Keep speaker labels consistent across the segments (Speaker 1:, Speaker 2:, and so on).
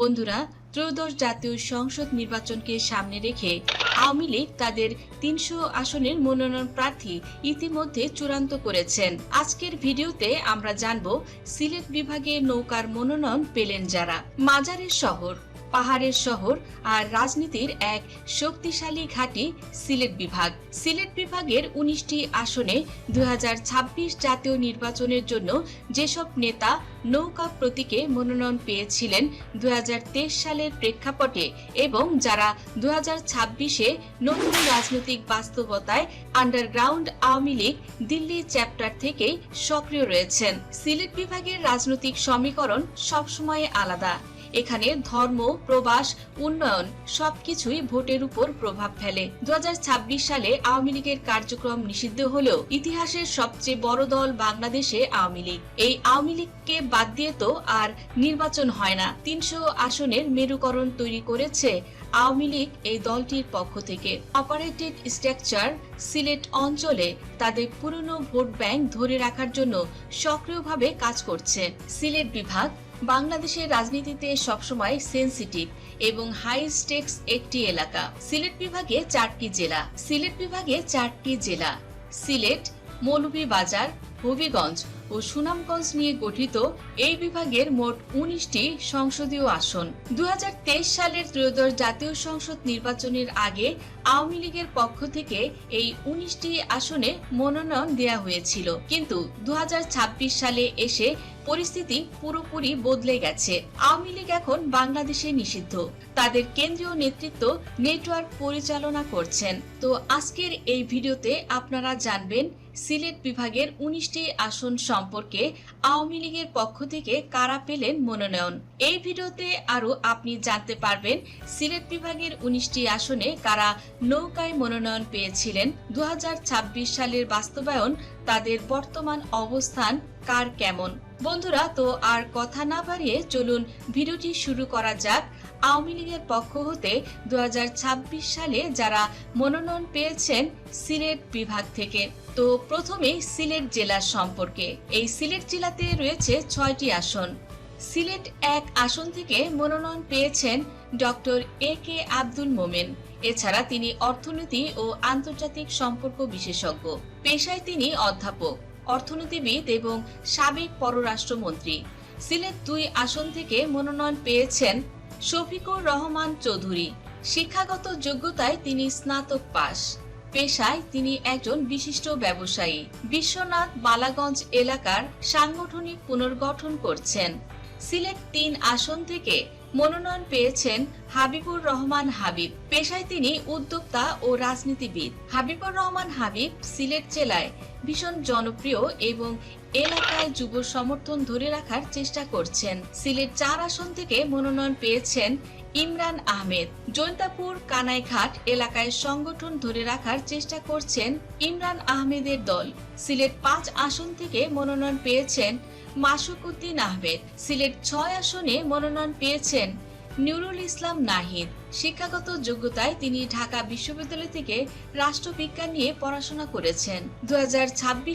Speaker 1: বন্ধুরা, ত্রয়োদশ জাতীয় সংসদ নির্বাচনকে সামনে রেখে আওয়ামী লীগ তাদের তিনশো আসনের মনোনয়ন প্রার্থী ইতিমধ্যে চূড়ান্ত করেছেন। আজকের ভিডিওতে আমরা জানব, সিলেট বিভাগে নৌকার মনোনয়ন পেলেন যারা। মাজারের শহর। পাহাড়ের শহর আর রাজনীতির এক শক্তিশালী ঘাঁটি সিলেট বিভাগ। সিলেট বিভাগের উনিশটি আসনে দু হাজার ছাব্বিশ জাতীয় নির্বাচনের জন্য যেসব নেতা নৌকা প্রতীকে মনোনয়ন পেয়েছিলেন দু হাজার তেইশ সালের প্রেক্ষাপটে এবং যারা দু ছাব্বিশে নতুন রাজনৈতিক বাস্তবতায় আন্ডারগ্রাউন্ড আওয়ামী লীগ দিল্লি চ্যাপ্টার থেকেই সক্রিয় রয়েছেন। সিলেট বিভাগের রাজনৈতিক সমীকরণ সবসময় আলাদা। এখানে ধর্ম, প্রবাস, উন্নয়ন সবকিছুই ভোটের উপর প্রভাব ফেলে। দু হাজার ছাব্বিশ সালে আওয়ামী লীগের কার্যক্রম নিষিদ্ধ হলেও ইতিহাসের সবচেয়ে বড় দল বাংলাদেশে আওয়ামী লীগ। এই আওয়ামী লীগকে বাদ দিয়ে তো আর নির্বাচন হয় না। তিনশো আসনের মেরুকরণ তৈরি করেছে আওয়ামী লীগ এই দলটির পক্ষ থেকে। অপারেটেড স্ট্রাকচার সিলেট অঞ্চলে তাদের পুরনো ভোট ব্যাংক ধরে রাখার জন্য সক্রিয়ভাবে কাজ করছে। সিলেট বিভাগ বাংলাদেশের রাজনীতিতে সবসময় সেন্সিটিভ এবং হাই স্টেক্স একটি এলাকা। সিলেট বিভাগে চারটি জেলা। সিলেট বিভাগে চারটি জেলা। সিলেট, মৌলভীবাজার, হবিগঞ্জ ও সুনামগঞ্জ নিয়ে গঠিত এই বিভাগের মোট উনিশটি সংসদীয় আসন। দু হাজার তেইশ সালের ত্রয়োদশ জাতীয় সংসদ নির্বাচনের আগে আওয়ামী লীগের পক্ষ থেকে এই উনিশটি আসনে মনোনয়ন দেয়া হয়েছিল। কিন্তু দু হাজার ছাব্বিশ সালে এসে পরিস্থিতি পুরোপুরি বদলে গেছে। আওয়ামী লীগ এখন বাংলাদেশে নিষিদ্ধ। তাদের কেন্দ্রীয় নেতৃত্ব নেটওয়ার্ক পরিচালনা করছেন। তো আজকের এই ভিডিওতে আপনারা জানবেন, সিলেট বিভাগের উনিশটি আসন সম্পর্কে আওয়ামী লীগের পক্ষ থেকে কারা পেলেন মনোনয়ন। এই ভিডিওতে আরও আপনি জানতে পারবেন, সিলেট বিভাগের উনিশটি আসনে কারা নৌকায় মনোনয়ন পেয়েছিলেন। দু হাজার ছাব্বিশ সালের বাস্তবায়ন তাদের বর্তমান অবস্থান, কার কেমন? বন্ধুরা, তো আর কথা না বাড়িয়ে চলুন ভিডিওটি শুরু করা যাক। আওয়ামী লীগের পক্ষ হতে দুহাজার ছাব্বিশ সালে যারা মনোনয়ন পেয়েছেন সিলেট বিভাগ থেকে। তো প্রথমে সিলেট জেলা সম্পর্কে। এই সিলেট জেলাতে রয়েছে ছয়টি আসন। সিলেট এক আসন থেকে মনোনয়ন পেয়েছেন ডক্টর এ কে আব্দুল মোমেন। এছাড়া তিনি অর্থনীতি ও আন্তর্জাতিক সম্পর্ক বিশেষজ্ঞ। পেশায় তিনি অধ্যাপক, অর্থনীতিবিদ এবং সাবেক পররাষ্ট্রমন্ত্রী। সিলেট দুই আসন থেকে মনোনয়ন পেয়েছেন শফিকুর রহমান চৌধুরী। শিক্ষাগত যোগ্যতায় তিনি স্নাতক পাশ। পেশায় তিনি একজন বিশিষ্ট ব্যবসায়ী। বিশ্বনাথ বালাগঞ্জ এলাকার সাংগঠনিক পুনর্গঠন করছেন। সিলেট তিন আসন থেকে মনোনয়ন পেয়েছেন হাবিবুর রহমান হাবিব। পেশায় তিনি উদ্যোক্তা ও রাজনীতিবিদ। হাবিবুর রহমান হাবিব সিলেট জেলায় ভীষণ জনপ্রিয় এবং এলাকায় যুব সমর্থন ধরে রাখার চেষ্টা করছেন। সিলেট চার আসন থেকে মনোনয়ন পেয়েছেন ইমরান আহমেদ। জৈন্তাপুর, কানাইঘাট এলাকায় সংগঠন ধরে রাখার চেষ্টা করছেন ইমরান আহমেদের দল। সিলেট পাঁচ আসন থেকে মনোনয়ন পেয়েছেন মাসুকুদ্দিন আহমেদ। সিলেট ছয় আসনে মনোনয়ন পেয়েছেন নুরুল ইসলাম নাহিদ। শিক্ষাগত যোগ্যতায় তিনি ঢাকা বিশ্ববিদ্যালয় থেকে রাষ্ট্রবিজ্ঞান নিয়ে পড়াশোনা করেছেন। দু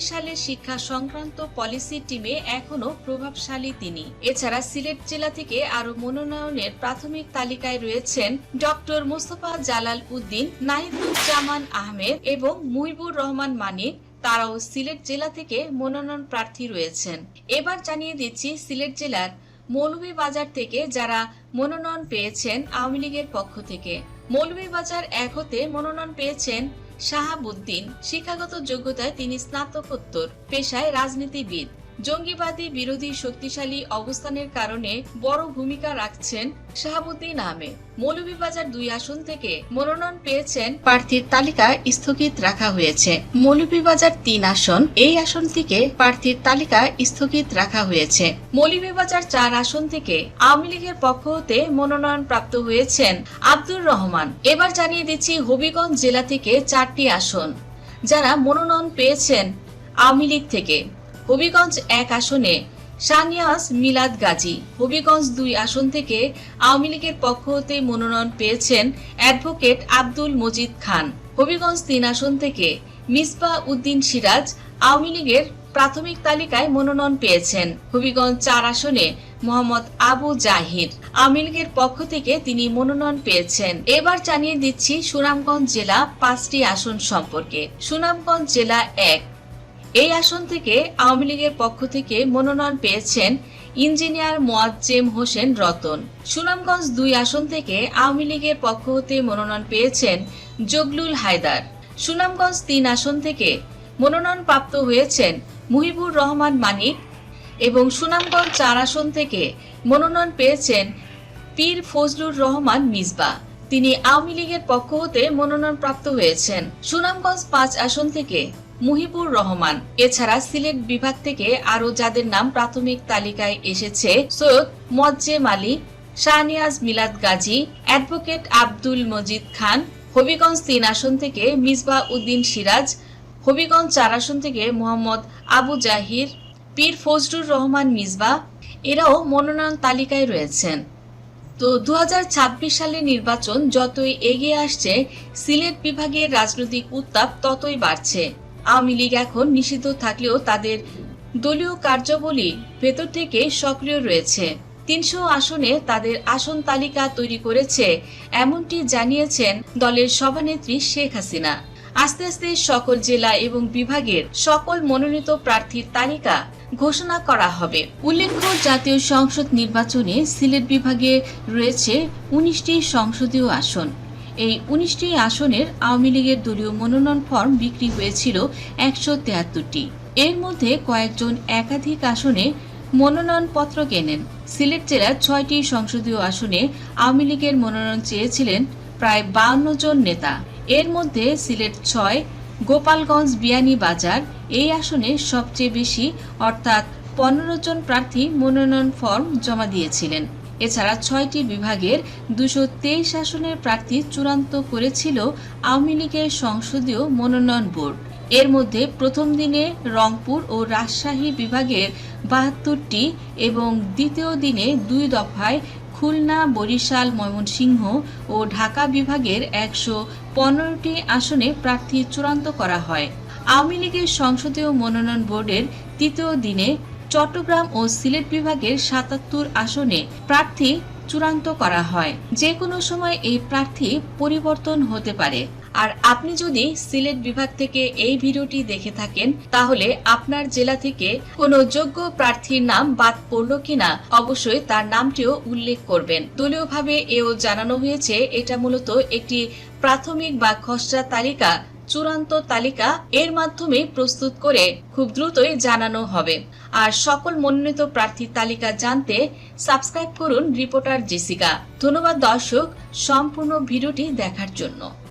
Speaker 1: সালে শিক্ষা সংক্রান্ত পলিসি টিমে এখনও প্রভাবশালী তিনি। এছাড়া সিলেট জেলা থেকে আরও মনোনয়নের প্রাথমিক তালিকায় রয়েছেন ডক্টর মোস্তফা জালাল উদ্দিন, নাহিদুজ্জামান আহমেদ এবং মুহিবুর রহমান মানিক। তারাও সিলেট জেলা থেকে মনোনয়ন প্রার্থী রয়েছেন। এবার জানিয়ে দিচ্ছি সিলেট জেলার মৌলভীবাজার থেকে যারা মনোনয়ন পেয়েছেন আওয়ামী লীগের পক্ষ থেকে। মৌলভীবাজার এক হতে মনোনয়ন পেয়েছেন শাহাবুদ্দিন। শিক্ষাগত যোগ্যতায় তিনি স্নাতকোত্তর। পেশায় রাজনীতিবিদ। জঙ্গিবাদী বিরোধী শক্তিশালী অবস্থানের কারণে বড় ভূমিকা রাখছেন শাহাবুদ্দিন আহমেদ। মৌলভীবাজার দুই আসন থেকে মনোনয়ন পেয়েছেন প্রার্থীর তালিকা স্থগিত রাখা হয়েছে। মৌলভীবাজার তিন আসন, এই আসন থেকে প্রার্থীর তালিকা স্থগিত রাখা হয়েছে। মৌলভীবাজার চার আসন থেকে আওয়ামী লীগের পক্ষ হতে মনোনয়ন প্রাপ্ত হয়েছেন আব্দুর রহমান। এবার জানিয়ে দিচ্ছি হবিগঞ্জ জেলা থেকে চারটি আসন। যারা মনোনয়ন পেয়েছেন আওয়ামী লীগ থেকে। হবিগঞ্জ এক আসনে, সানিয়াস মিলাদ গাজী। হবিগঞ্জ দুই আসন থেকে আওয়ামী লীগের পক্ষ হতে মনোনয়ন পেয়েছেন অ্যাডভোকেট আব্দুল মজিদ খান। হবিগঞ্জ তিন আসন থেকে মিসবা উদ্দিন সিরাজ আওয়ামী লীগের প্রাথমিক তালিকায় মনোনয়ন পেয়েছেন। হবিগঞ্জ চার আসনে মোহাম্মদ আবু জাহির। আওয়ামী লীগের পক্ষ থেকে তিনি মনোনয়ন পেয়েছেন। এবার জানিয়ে দিচ্ছি সুনামগঞ্জ জেলা পাঁচটি আসন সম্পর্কে। সুনামগঞ্জ জেলা এক এই আসন থেকে আওয়ামী লীগের পক্ষ থেকে মনোনয়ন পেয়েছেন ইঞ্জিনিয়ার মোয়াজ্জেম হোসেন রতন। সুনামগঞ্জ দুই আসন থেকে আওয়ামী লীগের পক্ষ হতে মনোনয়ন পেয়েছেন জগলুল হায়দার। সুনামগঞ্জ তিন আসন থেকে মনোনয়ন প্রাপ্ত হয়েছেন মুহিবুর রহমান মানিক এবং সুনামগঞ্জ চার আসন থেকে মনোনয়ন পেয়েছেন পীর ফজলুর রহমান মিসবা। তিনি আওয়ামী লীগের পক্ষ হতে মনোনয়ন প্রাপ্ত হয়েছেন। সুনামগঞ্জ পাঁচ আসন থেকে মুহিবুর রহমান। এছাড়া সিলেট বিভাগ থেকে আরও যাদের নাম প্রাথমিক তালিকায় এসেছে, সৈয়দ মজ্জেম আলী, শাহনিয়াজ মিলাদ গাজী, অ্যাডভোকেট আব্দুল মজিদ খান, হবিগঞ্জ তিন আসন থেকে মিসবা উদ্দিন সিরাজ, হবিগঞ্জ চার আসন থেকে মোহাম্মদ আবু জাহির, পীর ফজলুর রহমান মিসবা, এরাও মনোনয়ন তালিকায় রয়েছেন। তো দু সালের নির্বাচন যতই এগিয়ে আসছে, সিলেট বিভাগের রাজনৈতিক উত্তাপ ততই বাড়ছে। আওয়ামী লীগ এখন নিষিদ্ধ থাকলেও তাদের দলীয় কার্যাবলী ভেতর থেকে সক্রিয় রয়েছে। তিনশো আসনে তাদের আসন তালিকা তৈরি করেছে, এমনটি জানিয়েছেন দলের সভানেত্রী শেখ হাসিনা। আস্তে আস্তে সকল জেলা এবং বিভাগের সকল মনোনীত প্রার্থীর তালিকা ঘোষণা করা হবে। উল্লেখ্য, জাতীয় সংসদ নির্বাচনে সিলেট বিভাগে রয়েছে উনিশটি সংসদীয় আসন। এই উনিশটি আসনের আওয়ামী লীগের দলীয় মনোনয়ন ফর্ম বিক্রি হয়েছিল একশো তেহাত্তরটি এর মধ্যে কয়েকজন একাধিক আসনে মনোনয়নপত্র কেনেন। সিলেট জেলার ছয়টি সংসদীয় আসনে আওয়ামী লীগের মনোনয়ন চেয়েছিলেন প্রায় বাউন্ন জন নেতা। এর মধ্যে সিলেট ছয়, গোপালগঞ্জ বিয়ানীবাজার এই আসনে সবচেয়ে বেশি অর্থাৎ পনেরো জন প্রার্থী মনোনয়ন ফর্ম জমা দিয়েছিলেন। এছাড়া ছয়টি বিভাগের দুশো তেইশ আসনের প্রার্থী চূড়ান্ত করেছিল আওয়ামী লীগের সংসদীয় মনোনয়ন বোর্ড। এর মধ্যে প্রথম দিনে রংপুর ও রাজশাহী বিভাগের বাহাত্তরটি এবং দ্বিতীয় দিনে দুই দফায় খুলনা, বরিশাল, ময়মনসিংহ ও ঢাকা বিভাগের একশো পনেরোটি আসনে প্রার্থী চূড়ান্ত করা হয়। আওয়ামী লীগের সংসদীয় মনোনয়ন বোর্ডের তৃতীয় দিনে চট্টগ্রাম ও সিলেট বিভাগের সাতাত্তর আসনে প্রার্থী চূড়ান্ত করা হয়। যে কোনো সময় এই প্রার্থী পরিবর্তন হতে পারে। আর আপনি যদি সিলেট বিভাগ থেকে এই ভিডিওটি দেখে থাকেন, তাহলে আপনার জেলা থেকে কোনো যোগ্য প্রার্থীর নাম বাদ পড়ল কিনা অবশ্যই তার নামটিও উল্লেখ করবেন। দলীয়ভাবে এও জানানো হয়েছে, এটা মূলত একটি প্রাথমিক বা খসড়া তালিকা চূড়ান্ত তালিকা এর মাধ্যমে প্রস্তুত করে খুব দ্রুতই জানানো হবে। আর সকল মনোনীত প্রার্থী তালিকা জানতে সাবস্ক্রাইব করুন রিপোর্টার জেসিকা। ধন্যবাদ দর্শক, সম্পূর্ণ ভিডিওটি দেখার জন্য।